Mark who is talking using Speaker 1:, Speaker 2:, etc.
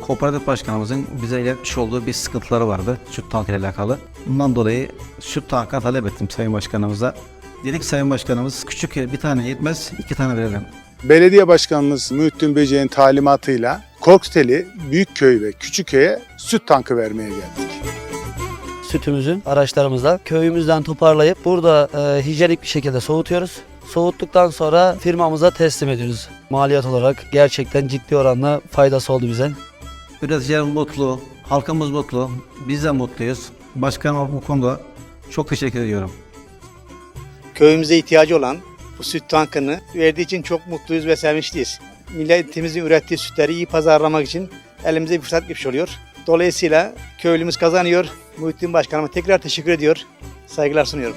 Speaker 1: Kooperatif başkanımızın bize iletmiş olduğu bir sıkıntıları vardı süt tankı ile alakalı. Bundan dolayı süt tankı talep ettim Sayın Başkanımıza. Dedik Sayın Başkanımız küçük bir tane yetmez iki tane verelim.
Speaker 2: Belediye Başkanımız Muhittin Böceğin talimatıyla Korkuteli, Büyükköy ve Küçükköy'e süt tankı vermeye geldik.
Speaker 3: sütümüzü araçlarımızla köyümüzden toparlayıp burada e, hijyenik bir şekilde soğutuyoruz. Soğuttuktan sonra firmamıza teslim ediyoruz. Maliyet olarak gerçekten ciddi oranla faydası oldu bize.
Speaker 1: Üreticiler mutlu, halkımız mutlu, biz de mutluyuz. Başkanıma bu konuda çok teşekkür ediyorum.
Speaker 4: köyümüze ihtiyacı olan bu süt tankını verdiği için çok mutluyuz ve sevinçliyiz. Milletimizin ürettiği sütleri iyi pazarlamak için elimize bir fırsat geçmiş oluyor. Dolayısıyla köylümüz kazanıyor. Muhittin Başkanıma tekrar teşekkür ediyor. Saygılar sunuyorum.